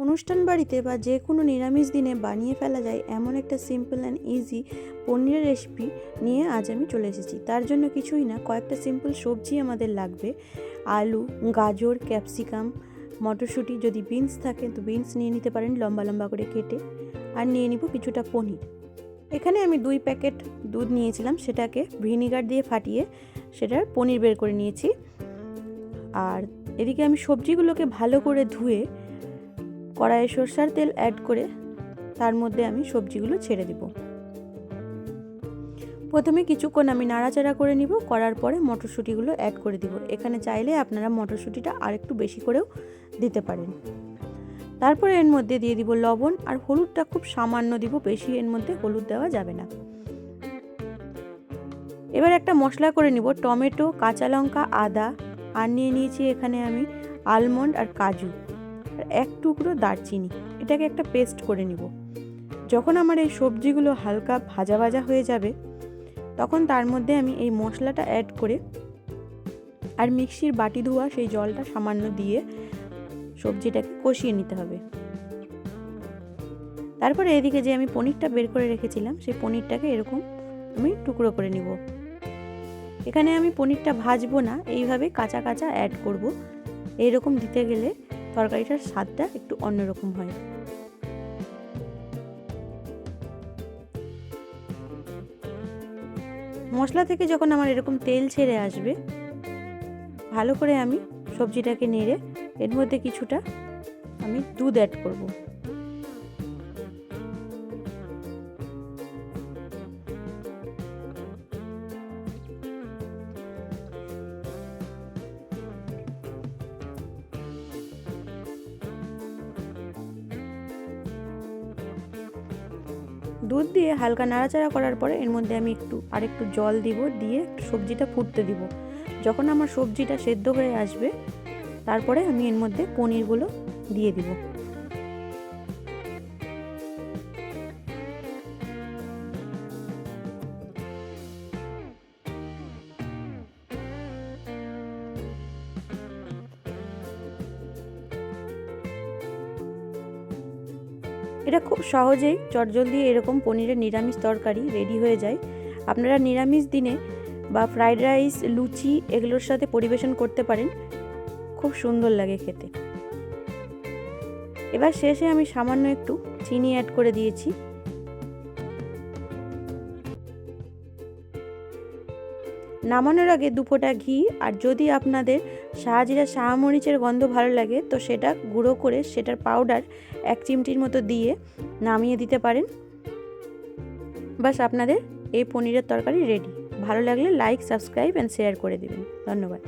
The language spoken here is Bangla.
অনুষ্ঠান বাড়িতে বা যে কোনো নিরামিষ দিনে বানিয়ে ফেলা যায় এমন একটা সিম্পল অ্যান্ড ইজি পনিরের রেসিপি নিয়ে আজ আমি চলে এসেছি। তার জন্য কিছুই না, কয়েকটা সিম্পল সবজি আমাদের লাগবে। আলু, গাজর ক্যাপসিকাম মটরশুঁটি, যদি বিনস থাকে তো বিনস নিয়ে নিতে পারেন লম্বা লম্বা করে কেটে। আর নিয়ে নিব কিছুটা পনির। এখানে আমি দুই প্যাকেট দুধ নিয়েছিলাম, সেটাকে ভিনিগার দিয়ে ফাটিয়ে সেটার পনির বের করে নিয়েছি। আর এদিকে আমি সবজিগুলোকে ভালো করে ধুয়ে কড়াইয়ে সর্ষার তেল অ্যাড করে তার মধ্যে আমি সবজিগুলো ছেড়ে দিব। প্রথমে কিছুক্ষণ আমি নাড়াচাড়া করে নিব, করার পরে মটরশুঁটিগুলো অ্যাড করে দিব। এখানে চাইলে আপনারা মটরশুঁটিটা আরেকটু বেশি করেও দিতে পারেন। তারপরে এর মধ্যে দিয়ে দিব লবণ আর হলুদটা খুব সামান্য দিব, বেশি এর মধ্যে হলুদ দেওয়া যাবে না। এবার একটা মশলা করে নিব, টমেটো, কাঁচা লঙ্কা, আদা, আর নিয়ে নিয়েছি এখানে আমি আলমন্ড আর কাজু। আর এক টুকরো দারচিনি, এটাকে একটা পেস্ট করে নিব। যখন আমার এই সবজিগুলো হালকা ভাজা ভাজা হয়ে যাবে, তখন তার মধ্যে আমি এই মশলাটা অ্যাড করে আর মিক্সির বাটি ধোয়া সেই জলটা সামান্য দিয়ে সবজিটাকে কষিয়ে নিতে হবে। তারপরে এদিকে যে আমি পনিরটা বের করে রেখেছিলাম, সেই পনিরটাকে এরকম আমি টুকরো করে নিব। এখানে আমি পনিরটা ভাজবো না, এইভাবে কাঁচা কাঁচা অ্যাড করব। এইরকম দিতে গেলে তরকারিটার স্বাদটা একটু অন্যরকম হয়। মশলা থেকে যখন আমার এরকম তেল ছেড়ে আসবে, ভালো করে আমি সবজিটাকে নেড়ে এর মধ্যে কিছুটা আমি দুধ অ্যাড করব। দুধ দিয়ে হালকা নাড়াচাড়া করার পরে এর মধ্যে আমি একটু, আরেকটু জল দিব, দিয়ে সবজিটা ফুটতে দিব। যখন আমার সবজিটা সেদ্ধ হয়ে আসবে, তারপরে আমি এর মধ্যে পনিরগুলো দিয়ে দিব। এটা খুব সহজেই চটজলদি এরকম পনিরের নিরামিষ তরকারি রেডি হয়ে যায়। আপনারা নিরামিষ দিনে বা ফ্রাইড রাইস, লুচি এগুলোর সাথে পরিবেশন করতে পারেন। খুব সুন্দর লাগে খেতে। এবার শেষে আমি সামান্য একটু চিনি অ্যাড করে দিয়েছি। নামানোর আগে দুপোটা ঘি, আর যদি আপনাদের শাহজিরা শাহমরিচের গন্ধ ভালো লাগে, তো সেটা গুঁড়ো করে সেটার পাউডার এক চিমটির মতো দিয়ে নামিয়ে দিতে পারেন। বাস আপনাদের এই পনিরের তরকারি রেডি ভালো লাগলে লাইক সাবস্ক্রাইব অ্যান্ড শেয়ার করে দেবেন। ধন্যবাদ।